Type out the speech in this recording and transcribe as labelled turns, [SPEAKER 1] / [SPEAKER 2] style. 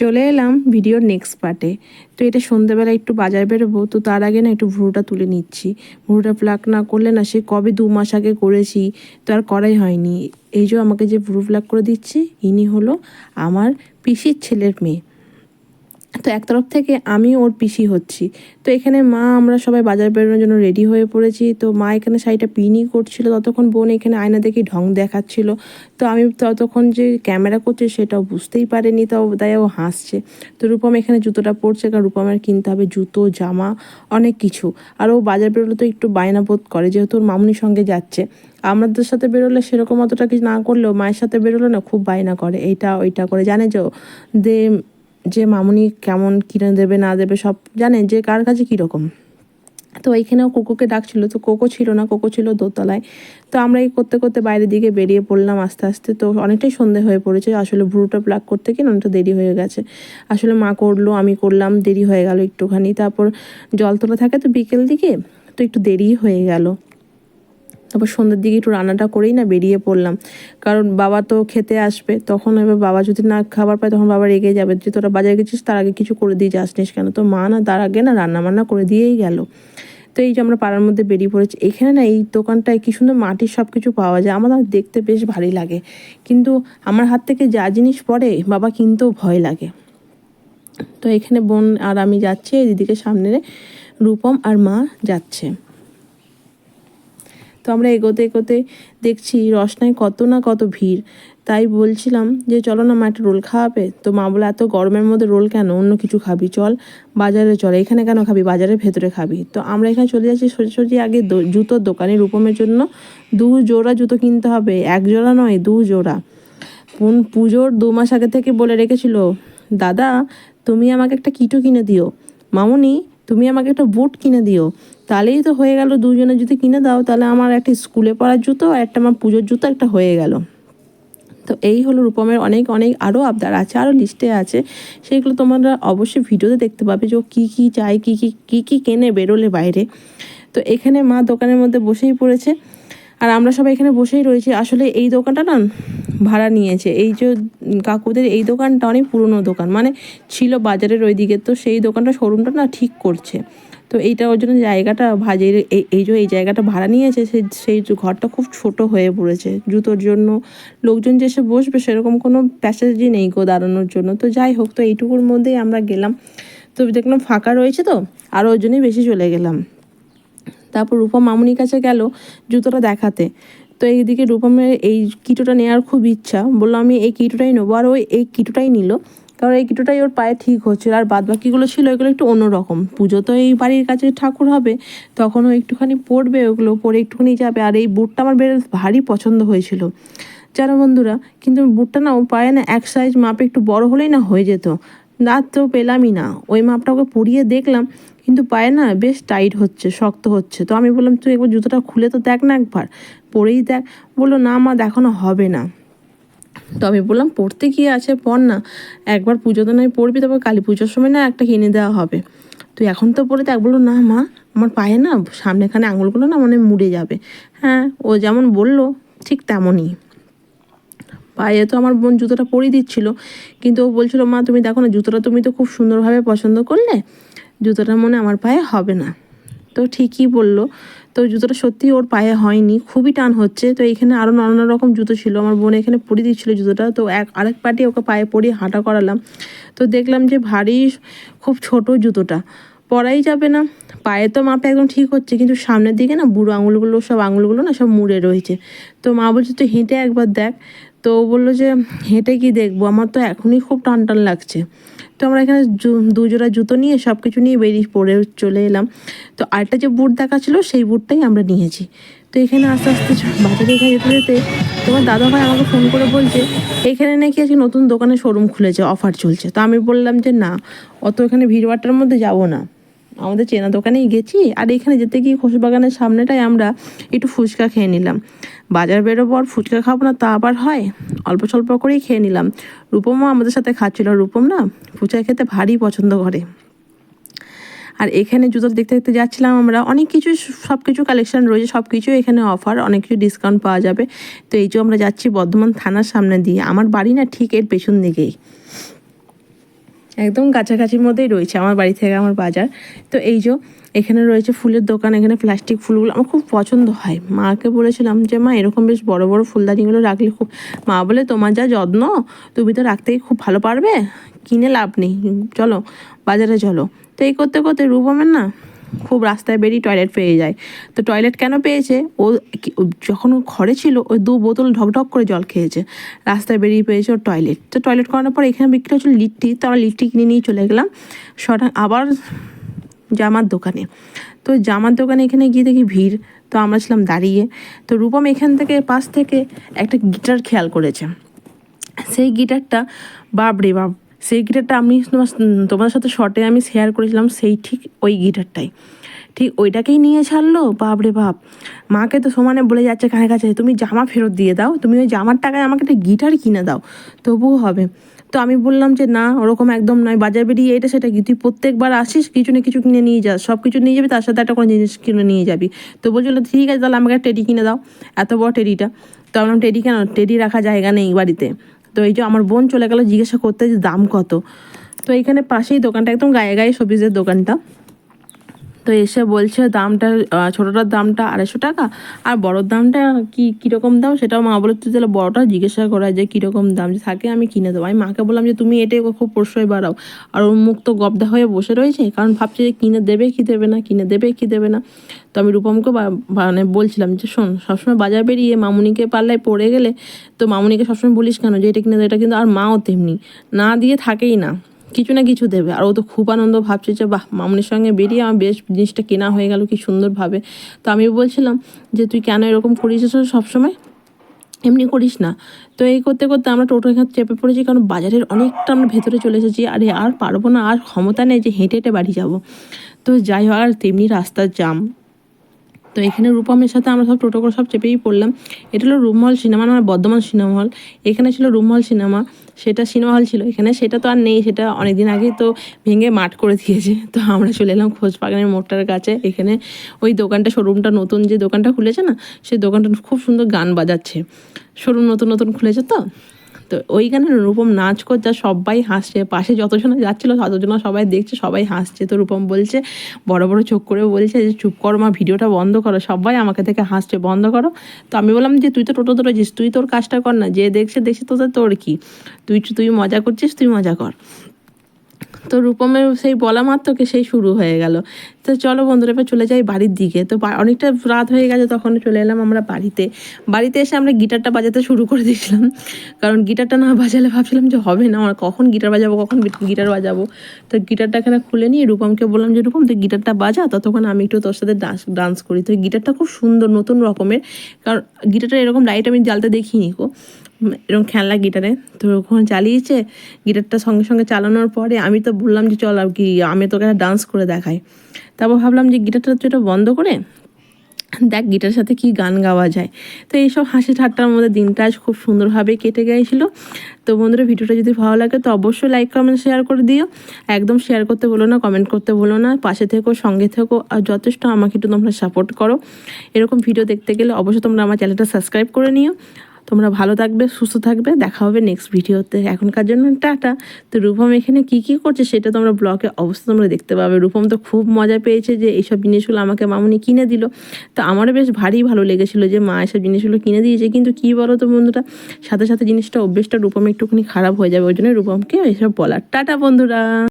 [SPEAKER 1] চলে এলাম ভিডিওর নেক্সট পার্টে তো এটা সন্ধ্যাবেলা একটু বাজার বেরোবো, তো তার আগে না একটু ভুরুটা তুলে নিচ্ছি। ভুরুটা প্লাক না করলে না সে কবে দু মাস আগে করেছি, তো আর করাই হয়নি। এই যে আমাকে যে ভুরু প্লাক করে দিচ্ছে, ইনি হলো আমার পিসির ছেলের মেয়ে। তো এক তরফ থেকে আমি ওর পিসি হচ্ছি। তো এখানে মা, আমরা সবাই বাজার বেরোনোর জন্য রেডি হয়ে পড়েছি। তো মা এখানে শাড়িটা পিনই করছিল, ততক্ষণ বোন এখানে আয়না দেখে ঢং দেখাচ্ছিল। তো আমি ততক্ষণ যে ক্যামেরা করছে সেটাও বুঝতেই পারেনি তাও তাই ও হাসছে। তো রূপম এখানে জুতোটা পরছে, কারণ রূপমের কিনতে হবে জুতো, জামা, অনেক কিছু। আর ও বাজার বেরোলে তো একটু বায়না বোধ করে, যেহেতু ওর মামুনির সঙ্গে যাচ্ছে। আমাদের সাথে বেরোলে সেরকম অতটা কিছু না করলেও মায়ের সাথে বেরোলে না, খুব বায়না করে, এইটা, ওইটা করে। জানে যে দে যে মামুনি কেমন কিনে দেবে, না দেবে, সব জানে যে কার কাছে কীরকম। তো এইখানেও কোকোকে ডাকছিল, তো কোকো ছিল না, কোকো ছিল দোতলায়। তো আমরা এই করতে করতে বাইরের দিকে বেরিয়ে পড়লাম আস্তে আস্তে। তো অনেকটাই সন্ধে হয়ে পড়েছে, আসলে ভ্রুটা প্লাক করতে গিয়ে অনেকটা দেরি হয়ে গেছে। আসলে মা করল, আমি করলাম, দেরি হয়ে গেল একটুখানি। তারপর জল তোলা থাকে তো বিকেল দিকে, তো একটু দেরি হয়ে গেল। তারপর সন্ধ্যের দিকে একটু রান্নাটা করেই না বেরিয়ে পড়লাম। কারণ বাবা তো খেতে আসবে, তখন এবার বাবা যদি না খাবার পায় তখন বাবা রেগে যাবে। যে তোরা বাজারে গেছিস, তার আগে কিছু করে দিয়ে যাসনিস কেন? তো মা না তার আগে না রান্না বান্না করে দিয়েই গেল। তো এই যে আমরা পাড়ার মধ্যে বেরিয়ে পড়েছি, এখানে না এই দোকানটায় কি সুন্দর মাটির সব কিছু পাওয়া যায়, আমার দেখতে বেশ ভালোই লাগে। কিন্তু আমার হাত থেকে যা জিনিস পড়ে, বাবা কিনতেও ভয় লাগে। তো এখানে বোন আর আমি যাচ্ছি, এই দিদিকে সামনে রূপম আর মা যাচ্ছে। তো আমরা এগোতে এগোতে দেখছি রসনায় কত না কত ভিড়। তাই বলছিলাম যে, চলো না মা, একটা রোল খাওয়াবে? তো মা বলে, এত গরমের মধ্যে রোল কেন? অন্য কিছু খাবি, চল বাজারে চল। এখানে কেন খাবি? বাজারের ভেতরে খাবি। তো আমরা এখানে চলে যাচ্ছি সোজা সোজি আগে জুতোর দোকানে রূপমের জন্য। দু জোড়া জুতো কিনতে হবে, এক জোড়া নয়, দু জোড়া। বোন পুজোর দু মাস আগে থেকে বলে রেখেছিল, দাদা, তুমি আমাকে একটা কিটো কিনে দিও। মামুনি, তুমি আমাকে একটা বুট কিনে দিও। তাহলেই তো হয়ে গেল, দুজনে যদি কিনে দাও, তাহলে আমার একটা স্কুলে পড়ার জুতো আর একটা আমার পুজোর জুতো একটা হয়ে গেল। তো এই হলো রূপমের অনেক অনেক আরও আবদার আছে আরও লিস্টে আছে। সেগুলো তোমরা অবশ্যই ভিডিওতে দেখতে পাবে যে ও কী কী চায়, কী কী কী কী কেনে বেরোলে বাইরে। তো এখানে মা দোকানের মধ্যে বসেই পড়েছে। আর আমরা সবাই এখানে বসেই রয়েছি। আসলে এই দোকানটা না ভাড়া নিয়েছে। এই যে কাকুদের এই দোকানটা অনেক পুরনো দোকান। মানে ছিল বাজারের ওই দিকে তো সেই দোকানটা শোরুমটা না ঠিক করছে। তো এইটা ওর জন্য জায়গাটা ভাজের এই যে এই জায়গাটা ভাড়া নিয়েছে সেই সেই ঘরটা খুব ছোট হয়ে পড়েছে। জুতোর জন্য লোকজন যে এসে বসবে সেরকম কোনো প্যাসেজই নেই গো দাঁড়ানোর জন্য। তো যাই হোক, তো এইটুকুর মধ্যেই আমরা গেলাম। তো দেখলাম ফাঁকা রয়েছে তো, আর ওর জন্যই বেশি চলে গেলাম। তারপর রূপম মামুনির কাছে গেল জুতোটা দেখাতে। তো এইদিকে রূপমের এই কিটোটা নেওয়ার খুব ইচ্ছা। বলল, আমি এই কিটোটাই নেব। আর ওই এই কিটোটাই নিল। কারণ এই কিটোটাই ওর পায়ে ঠিক হচ্ছিল আর বাদ বাকিগুলো ছিল, এগুলো একটু অন্যরকম। পুজো তো এই বাড়ির কাছে ঠাকুর হবে তখন ও একটুখানি পড়বে, ওগুলো পরে একটুখানি যাবে। আর এই বুটটা আমার বেশ ভারী পছন্দ হয়েছিল। জানো বন্ধুরা, কিন্তু বুটটা না ও পায়ে না এক সাইজ মাপে একটু বড় হলেই না হয়ে যেত। না তো পেলামই না। ওই মাপটা ওকে পরিয়ে দেখলাম কিন্তু পায়ে না বেশ টাইট হচ্ছে, শক্ত হচ্ছে। তো আমি বললাম, তুই একবার জুতোটা খুলে তো দেখ না একবার। পরেই দেখ, বলল, না মা, দেখানো হবে না। তো আমি বললাম, পড়তে কি আছে? পর না। একবার পুজো তো নয়, পড়বি, তারপর কালী পুজোর সময় না একটা কিনে দেওয়া হবে। তুই এখন তো পরে দেখ, বলল, না মা, আমার পায়ে না সামনেখানে আঙুলগুলো না মানে মুড়ে যাবে। হ্যাঁ ও যেমন বলল, ঠিক তেমনই। পায়ে তো আমার বোন জুতোটা পরিয়ে দিচ্ছিল, কিন্তু ও বলছিল, মা, তুমি দেখো না, জুতোটা তুমি তো খুব সুন্দরভাবে পছন্দ করলে জুতোটা মনে আমার পায়ে হবে না। তো ঠিকই বলল। তো জুতোটা সত্যি ওর পায়ে হয়নি, খুবই টান হচ্ছে। তো এখানে আরও নানা রকম জুতো ছিল। আমার বোন এখানে পরিয়ে দিচ্ছিল জুতোটা। তো এক, আরেক পাটি ওকে পায়ে পরিয়ে হাঁটা করালাম। তো দেখলাম যে ভারী খুব ছোট জুতোটা। পরাই যাবে না। পায়ে তো মাপে একদম ঠিক হচ্ছে, কিন্তু সামনের দিকে না বুড়ো আঙুলগুলো, সব আঙুলগুলো না সব মুড়ে রয়েছে। তো মা বলছে, তুই হেঁটে একবার দেখ। তো বলল যে, হেঁটে কি দেখব? আমার তো এখনই খুব টান টান লাগছে। তো আমরা এখানে দুজোড়া জুতো নিয়ে সব কিছু নিয়ে বেরিয়ে পড়ে চলে এলাম। তো আরেকটা যে বুট দেখা ছিল, সেই বুটটাই আমরা নিয়েছি। তো এখানে আস্তে আস্তে বাজারে এখানে যেতে যেতে তোমার দাদা ভাই আমাকে ফোন করে বলছে, এখানে নাকি আজকে নতুন দোকানে শোরুম খুলেছে অফার চলছে। তো আমি বললাম যে, না, অত এখানে ভিড়ভাট্টার মধ্যে যাব না। আমাদের চেনা দোকানেই গেছি, আর এখানে যেতে গিয়ে খোশবাগানের সামনেটাই আমরা একটু ফুচকা খেয়ে নিলাম। বাজার বেরোবো আর ফুচকা খাব না তা আবার হয়? অল্প স্বল্প করেই খেয়ে নিলাম। রূপমও আমাদের সাথে খাচ্ছিল। রূপম না ফুচকা খেতে ভারী পছন্দ করে। আর এখানে জুতো দেখতে দেখতে যাচ্ছিলাম আমরা, অনেক কিছু সব কিছু কালেকশন রয়েছে সব কিছু এখানে অফার অনেক কিছু ডিসকাউন্ট পাওয়া যাবে। তো এই যে আমরা যাচ্ছি বর্ধমান থানার সামনে দিয়ে, আমার বাড়ি না ঠিক এর পেছন দিকেই। একদম কাছাকাছির মধ্যেই রয়েছে আমার বাড়ি থেকে আমার বাজার। তো এই যে এখানে রয়েছে ফুলের দোকান, এখানে প্লাস্টিক ফুলগুলো আমার খুব পছন্দ হয়। মাকে বলেছিলাম যে, মা, এরকম বেশ বড় বড় ফুলদানিগুলো রাখলে খুব মা বলে, তোমার যা যত্ন, তুমি তো রাখতে খুব ভালো পারবে, কিনে লাভ নেই। চলো, বাজারে চলো। তো এই করতে করতে রূপমের না খুব রাস্তায় বেরিয়ে টয়লেট পেয়ে যায়। তো টয়লেট কেন পেয়েছে? ও যখন ও ঘরে ছিল ওই দু বোতল ঢকঢক করে জল খেয়েছে। রাস্তায় বেরিয়ে পেয়েছে ওর টয়লেট তো টয়লেট করানোর পর এখানে বিক্রি হচ্ছিল লিট্টি। তো আমরা লিট্টি কিনে নিয়ে চলে গেলাম। সটা আবার জামার দোকানে। তো জামার দোকানে এখানে গিয়ে দেখি ভিড়। তো আমরা ছিলাম দাঁড়িয়ে। তো রূপম এখান থেকে পাশ থেকে একটা গিটার খেয়াল করেছে। সেই গিটারটা বাপরে বাপ সেই গিটারটা আমি তোমার তোমার সাথে শর্টে আমি শেয়ার করেছিলাম, সেই ঠিক ওই গিটারটাই। ঠিক ওইটাকেই নিয়ে ছাড়লো? বাপরে বাপ। মাকে তো সমানে বলে যাচ্ছে কাছে কাছে, তুমি জামা ফেরত দিয়ে দাও, তুমি ওই জামার টাকায় আমাকে একটা গিটার কিনে দাও। তবুও হবে। তো আমি বললাম যে, না, ওরকম একদম নয়। বাজার বেরিয়ে এটা সেটা কি? তুই প্রত্যেকবার আসিস, কিছু না কিছু কিনে নিয়ে যাস সব কিছু নিয়ে যাবি, তার সাথে একটা কোনো জিনিস কিনে নিয়ে যাবি। তো বলছিল, ঠিক আছে, তাহলে আমাকে টেডি কিনে দাও। এত বড় টেডিটা তো বললাম টেডি কেন? টেডি রাখা জায়গা নেই বাড়িতে। তো এই যে আমার বোন চলে গেল, জিজ্ঞাসা করতে যে দাম কত। তো এখানে পাশেই দোকানটা, একদম গায়ে গায়ে সবিজের দোকানটা। তো এসে বলছে দামটা ছোটোটার দামটা আড়াইশো টাকা, আর বড়োর দামটা কি, কীরকম দাম? সেটাও মা বলে, তুই তাহলে বড়োটা জিজ্ঞাসা করা যে কীরকম দাম, যে থাকে আমি কিনে দেবো। আমি মাকে বললাম যে, তুমি এটাই খুব প্রশ্রয় বাড়াও। আর ওর মুখ তো গবদা হয়ে বসে রয়েছে, কারণ ভাবছে যে কিনে দেবে কি দেবে না, কিনে দেবে কি দেবে না। তো আমি রূপমকে মানে বলছিলাম যে, শোন, সবসময় বাজার বেরিয়ে মামুনিকে পাল্লায় পড়ে গেলে, তো মামুনিকে সবসময় বলিস কেন যে, এটা কিনে দে এটা কিন্তু আর মাও তেমনি, না দিয়ে থাকেই না। কিছু না কিছু দেবে। আর ও তো খুব আনন্দ ভাবছে যে, বাহ, মামুনির সঙ্গে বেরিয়ে আমার বেশ জিনিসটা কেনা হয়ে গেল, কি সুন্দরভাবে। তো আমি বলছিলাম যে, তুই কেন এরকম করিস সবসময়? এমনি করিস না। তো এই করতে করতে আমরা টোটো এখানে চেপে পড়েছি, কারণ বাজারের অনেকটা আমরা ভেতরে চলে এসেছি। আরে, আর পারব না, আর ক্ষমতা নেই যে হেঁটে হেঁটে বাড়ি যাব। তো যাই হোক, আর তেমনি রাস্তার জাম তো এখানে রূপমের সাথে আমরা সব টোটো করে সব চেপেই পড়লাম। এটা হলো রুমহল সিনেমা না বর্ধমান সিনেমা হল এখানে ছিল রুমহল সিনেমা সেটা সিনেমা হল ছিল। এখানে সেটা তো আর নেই, সেটা অনেকদিন আগেই তো ভেঙে মাঠ করে দিয়েছে। তো আমরা চলে এলাম খোঁজবাগানের মোড়টার কাছে। এখানে ওই দোকানটা শোরুমটা নতুন যে দোকানটা খুলেছে না, সেই দোকানটা খুব সুন্দর গান বাজাচ্ছে। শোরুম নতুন নতুন খুলেছে তো? তো ওইখানে রূপম নাচ করছে যা সবাই হাসছে, পাশে যতজনা যাচ্ছিল ততজনা সবাই দেখছে, সবাই হাসছে। তো রূপম বলছে, বড় বড় চোখ করে বলছে যে, চুপ করো মা, ভিডিওটা বন্ধ করো, সবাই আমাকে থেকে হাসছে, বন্ধ করো। তো আমি বললাম যে, তুই তো টোটো ধরেছিস তুই তোর কাজটা কর না, যে দেখছে দেখছে, তোদের তোর কি? তুই তুই মজা করছিস, তুই মজা কর। তো রূপমের সেই বলা মাত্রকে সেই শুরু হয়ে গেল। তো চলো বন্ধুরা এবার চলে যাই বাড়ির দিকে। তো অনেকটা রাত হয়ে গেছে তখন চলে এলাম আমরা বাড়িতে। বাড়িতে এসে আমরা গিটারটা বাজাতে শুরু করে দিয়েছিলাম। কারণ গিটারটা না বাজালে ভাবছিলাম যে হবে না আমার কখন গিটার বাজাবো কখন গিটার বাজাবো। তো গিটারটা এখানে খুলে নিয়ে রূপমকে বললাম যে রূপম তুই গিটারটা বাজা ততক্ষণ আমি একটু তোর সাথে ডান্স ডান্স করি। তো গিটারটা খুব সুন্দর নতুন রকমের। কারণ গিটারটা এরকম লাইট আমি জ্বালতে দেখিনি উম, এরকম খেলনা গিটারে। তো ওখানে চালিয়েছে, গিটারটা সঙ্গে সঙ্গে চালানোর পরে আমি তো বললাম যে চল আর কি, আমি তোকে ডান্স করে দেখাই। তারপর ভাবলাম যে গিটারটা তো এটা বন্ধ করে দেখ গিটারের সাথে কি গান গাওয়া যায়। তো এইসব হাসি ঠাট্টার মধ্যে দিনটা আজ খুব সুন্দরভাবে কেটে গিয়েছিল। তো বন্ধুরা, ভিডিওটা যদি ভালো লাগে তো অবশ্যই লাইক কমেন্ট শেয়ার করে দিও। একদম শেয়ার করতে বলো না কমেন্ট করতে বলো না, পাশে থেকো, সঙ্গে থেকো, আর যথেষ্ট আমাকে একটু তোমরা সাপোর্ট করো। এরকম ভিডিও দেখতে গেলে অবশ্যই তোমরা আমার চ্যানেলটা সাবস্ক্রাইব করে নিও। তোমরা ভালো থাকবে, সুস্থ থাকবে। দেখা হবে নেক্সট ভিডিওতে। এখনকার জন্য টাটা। তো রূপম এখানে কি কি করছে সেটা তোমরা ব্লগে অবশ্যই তোমরা দেখতে পাবে। রূপম তো খুব মজা পেয়েছে যে এইসব জিনিসগুলো আমাকে মামুনি কিনে দিল। তো আমারও বেশ ভারী ভালো লেগেছিলো যে মা এসব জিনিসগুলো কিনে দিয়েছে। কিন্তু কী বলো তো বন্ধুরা, সাথে সাথে জিনিসটা, অভ্যেসটা রূপম একটুখানি খারাপ হয়ে যাবে। ওই জন্য রূপমকে এসব বলার। টাটা বন্ধুরা!